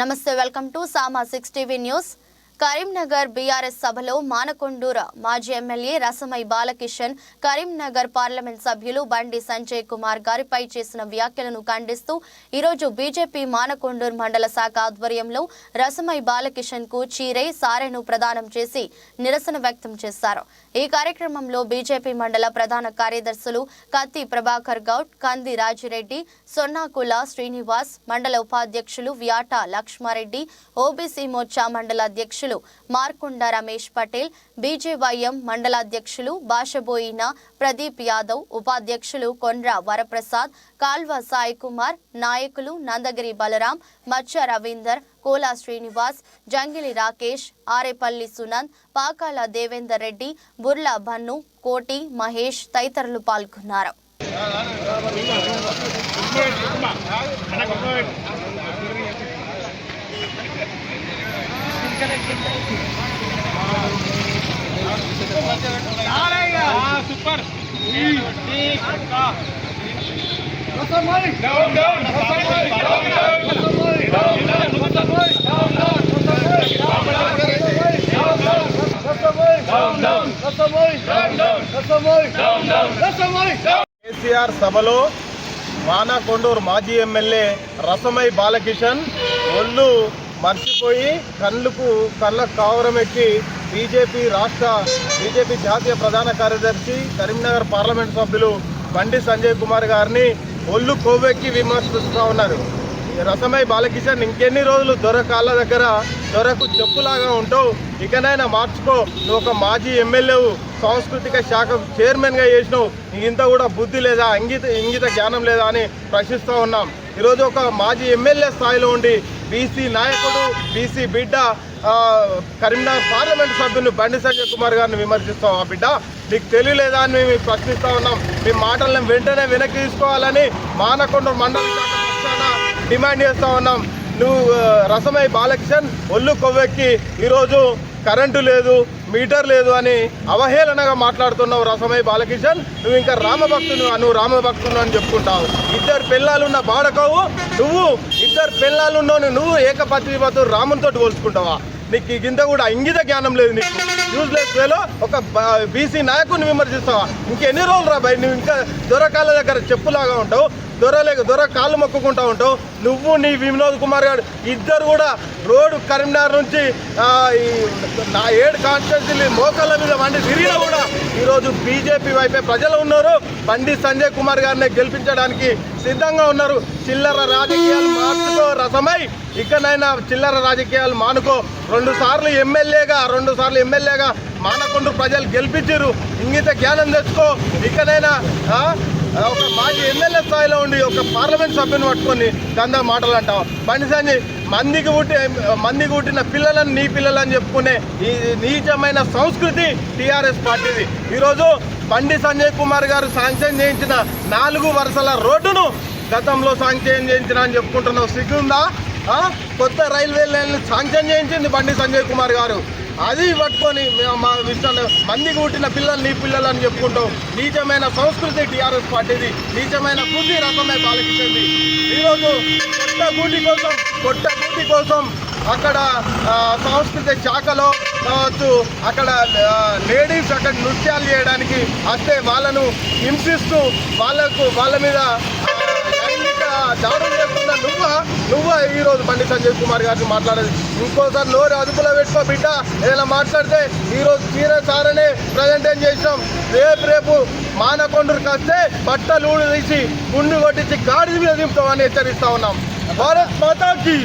నమస్తే welcome to Sama six TV news. Karimnagar BRS సభలో మానకొండూర మాజీ ఎమ్మెల్యే రసమై బాలకిషన్ కరీంనగర్ పార్లమెంట్ సభ్యులు బండి సంజయ్ కుమార్ గారిపై చేసిన వ్యాఖ్యలను ఖండిస్తూ ఈరోజు బీజేపీ మానకొండూరు మండల శాఖ ఆధ్వర్యంలో రసమై బాలకిషన్కు చీరై సారెను ప్రదానం చేసి నిరసన వ్యక్తం చేశారు. ఈ కార్యక్రమంలో బీజేపీ మండల ప్రధాన కార్యదర్శులు కత్తి ప్రభాకర్ గౌడ్ కంది రాజిరెడ్డి సొన్నాకుల శ్రీనివాస్ మండల ఉపాధ్యక్షులు వ్యాట లక్ష్మారెడ్డి ఓబీసీ మోర్చా మండల అధ్యక్షులు మార్కొండ రమేష్ పటేల్ బీజేవైఎం మండలాధ్యక్షులు భాషబోయిన ప్రదీప్ యాదవ్ ఉపాధ్యక్షులు కొండ్ర వరప్రసాద్ కాల్వ సాయి కుమార్ నాయకులు నందగిరి బలరాం మచ్చ రవీందర్ కోలా శ్రీనివాస్ జంగిలి రాకేష్ ఆరేపల్లి సునంద్ పాకాల దేవేందర్ రెడ్డి బుర్లా భన్ను కోటి మహేష్ తదితరులు పాల్గొన్నారు. సూపర్ డౌన్ డౌన్ కేసీఆర్ సభలో వానాకొండూరు మాజీ ఎమ్మెల్యే రసమై బాలకిషన్ ఒళ్ళు మర్చిపోయి కళ్ళకు కళ్ళ కావరం ఎక్కి బీజేపీ రాష్ట్ర బీజేపీ జాతీయ ప్రధాన కార్యదర్శి కరీంనగర్ పార్లమెంట్ సభ్యులు బండి సంజయ్ కుమార్ గారిని ఒళ్ళు కొవ్వెక్కి విమర్శిస్తూ ఉన్నారు. రసమై బాలకిషన్ ఇంకెన్ని రోజులు దొర కాళ్ళ దగ్గర దొరకు చెప్పులాగా ఉంటావు? ఇకనైనా మార్చుకో. నువ్వు ఒక మాజీ ఎమ్మెల్యేవు సాంస్కృతిక శాఖ చైర్మన్గా చేసినావు. ఇంత కూడా బుద్ధి లేదా ఇంగిత ఇంగిత జ్ఞానం లేదా అని ప్రశ్నిస్తూ ఉన్నాం. ఈరోజు ఒక మాజీ ఎమ్మెల్యే స్థాయిలో ఉండి బీసీ నాయకుడు బీసీ బిడ్డ కరీంనగర్ పార్లమెంట్ సభ్యుని బండి సంజయ్ కుమార్ గారిని విమర్శిస్తాం. ఆ బిడ్డ మీకు తెలియలేదా అని మేము ప్రశ్నిస్తూ ఉన్నాం. మీ మాటలను వెంటనే వెనక్కి తీసుకోవాలని మానకొండ మండల డిమాండ్ చేస్తూ ఉన్నాం. నువ్వు రసమై బాలకిషన్ ఒళ్ళు కొవ్వెక్కి. ఈరోజు కరెంటు లేదు. మీటర్ లేదు అని అవహేళనగా మాట్లాడుతున్నావు రసమై బాలకిషన్ నువ్వు ఇంకా రామభక్తులు నువ్వు రామభక్తులు అని చెప్పుకుంటావు ఇద్దరు పిల్లలున్న బాడకవు నువ్వు ఇద్దరు పిల్లలున్నోని నువ్వు ఏకపత్రిపతు రామునితో పోల్చుకుంటావా నీకు ఇంత కూడా ఇంగిత జ్ఞానం లేదు నీకు యూజ్లెస్ వేలో ఒక బీసీ నాయకుడిని విమర్శిస్తావా ఇంకెన్ని రోజులు రా భయ్ నువ్వు ఇంకా దొరకాల దగ్గర చెప్పులాగా ఉంటావు దొరలేక దొర కాళ్ళు మొక్కుకుంటా ఉంటావు. నువ్వు నీ వినోద్ కుమార్ గారు ఇద్దరు కూడా రోడ్డు కరీంనగర్ నుంచి ఈ నా ఏడు కాన్స్టిట్యూన్సీ మోకాళ్ళ మీద వండి తిరిగినా కూడా ఈరోజు బీజేపీ వైపే ప్రజలు ఉన్నారు. బండి సంజయ్ కుమార్ గారిని గెలిపించడానికి సిద్ధంగా ఉన్నారు. చిల్లర రాజకీయాలు మార్చుకో రసమై ఇకనైనా చిల్లర రాజకీయాలు మానుకో. రెండు సార్లు ఎమ్మెల్యేగా రెండు సార్లు ఎమ్మెల్యేగా మానకొండ ప్రజలు గెలిపించారు. ఇంగిత జ్ఞానం తెచ్చుకో. ఇకనైనా ఒక మాజీ ఎమ్మెల్యే స్థాయిలో ఉండి ఒక పార్లమెంట్ సభ్యుని పట్టుకొని గంద మాటలు అంటాం బండి సంజయ్ మందికి పుట్టి మందికి పుట్టిన పిల్లలను నీ పిల్లలని చెప్పుకునే ఈ నీచమైన సంస్కృతి టీఆర్ఎస్ పార్టీది. ఈరోజు బండి సంజయ్ కుమార్ గారు శాంక్షన్ చేయించిన నాలుగు వరుసల రోడ్డును గతంలో శాంక్షన్ చేయించిన అని చెప్పుకుంటున్నావు. సిగ్గుందా? కొత్త రైల్వే లైన్లు శాంక్షన్ చేయించింది బండి సంజయ్ కుమార్ గారు. అది పట్టుకొని మేము మా విషయాన్ని మందికి పుట్టిన పిల్లలు నీ పిల్లలు అని చెప్పుకుంటాం. నీచమైన సంస్కృతి టీఆర్ఎస్ పార్టీది. నీచమైన బుద్ధి రకమే పాలకించింది ఈరోజు కొత్త గూటి కోసం కొత్త గూటి కోసం అక్కడ సాంస్కృతిక శాఖలో కావచ్చు అక్కడ లేడీస్ అక్కడ నృత్యాలు చేయడానికి వస్తే వాళ్ళను హింసిస్తూ వాళ్ళకు వాళ్ళ మీద దాడులు చేస్తున్న నువ్వు? నువ్వు ఈరోజు బండి సంజయ్ కుమార్ గారిని మాట్లాడేది? ఇంకోసారి నోరు అదుపులో పెట్టుకో బిడ్డ. ఏదైనా మాట్లాడితే ఈరోజు చీర సారనే ప్రజెంటేషన్ చేసినాం. రేపు రేపు మానకొండూరుకి వస్తే బట్టలు తీసి గుండు కొట్టించి గాడి మీద దింపుతామని హెచ్చరిస్తా ఉన్నాం. భారత్ మాతాకి